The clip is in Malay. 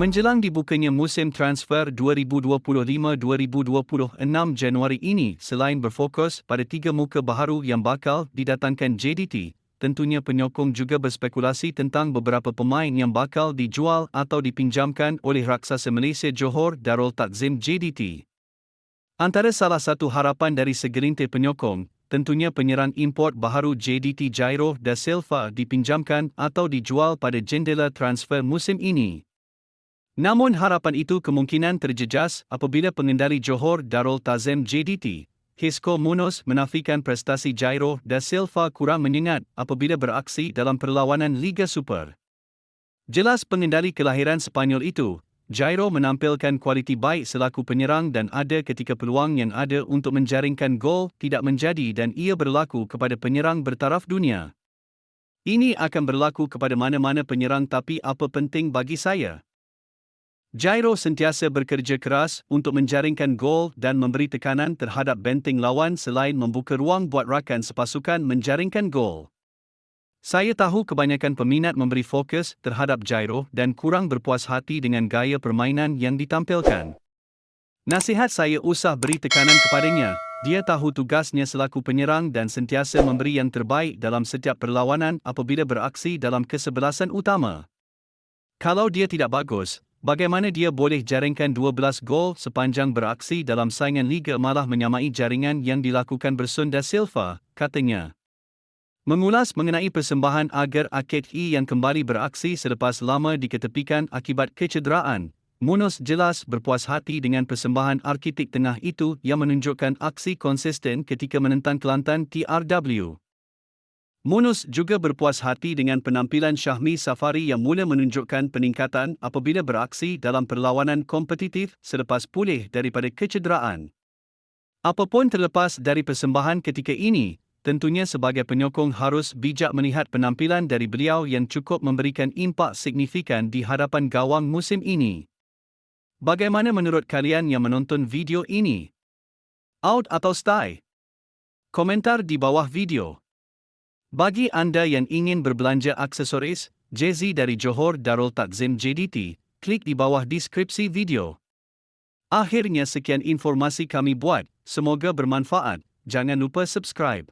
Menjelang dibukanya musim transfer 2025-2026 Januari ini selain berfokus pada tiga muka baharu yang bakal didatangkan JDT, tentunya penyokong juga berspekulasi tentang beberapa pemain yang bakal dijual atau dipinjamkan oleh raksasa Malaysia Johor Darul Takzim JDT. Antara salah satu harapan dari segelintir penyokong, tentunya penyerang import baharu JDT Jairo da Silva dipinjamkan atau dijual pada jendela transfer musim ini. Namun harapan itu kemungkinan terjejas apabila pengendali Johor Darul Tazim JDT, Hisco Munoz menafikan prestasi Jairo da Silva kurang menyengat apabila beraksi dalam perlawanan Liga Super. Jelas pengendali kelahiran Sepanyol itu, Jairo menampilkan kualiti baik selaku penyerang dan ada ketika peluang yang ada untuk menjaringkan gol tidak menjadi dan ia berlaku kepada penyerang bertaraf dunia. Ini akan berlaku kepada mana-mana penyerang tapi apa penting bagi saya? Jairo sentiasa bekerja keras untuk menjaringkan gol dan memberi tekanan terhadap benteng lawan selain membuka ruang buat rakan sepasukan menjaringkan gol. Saya tahu kebanyakan peminat memberi fokus terhadap Jairo dan kurang berpuas hati dengan gaya permainan yang ditampilkan. Nasihat saya usah beri tekanan kepadanya, dia tahu tugasnya selaku penyerang dan sentiasa memberi yang terbaik dalam setiap perlawanan apabila beraksi dalam kesebelasan utama. Kalau dia tidak bagus, Bagaimana dia boleh jaringkan 12 gol sepanjang beraksi dalam saingan Liga malah menyamai jaringan yang dilakukan Bersunda Silva, katanya. Mengulas mengenai persembahan agar Akid E yang kembali beraksi selepas lama diketepikan akibat kecederaan, Munoz jelas berpuas hati dengan persembahan arkitek tengah itu yang menunjukkan aksi konsisten ketika menentang Kelantan TRW. Munus juga berpuas hati dengan penampilan Syahmi Safari yang mula menunjukkan peningkatan apabila beraksi dalam perlawanan kompetitif selepas pulih daripada kecederaan. Apapun terlepas dari persembahan ketika ini, tentunya sebagai penyokong harus bijak melihat penampilan dari beliau yang cukup memberikan impak signifikan di hadapan gawang musim ini. Bagaimana menurut kalian yang menonton video ini? Out atau stay? Komentar di bawah video. Bagi anda yang ingin berbelanja aksesoris, Jezi dari Johor Darul Takzim JDT, klik di bawah deskripsi video. Akhirnya sekian informasi kami buat, semoga bermanfaat, jangan lupa subscribe.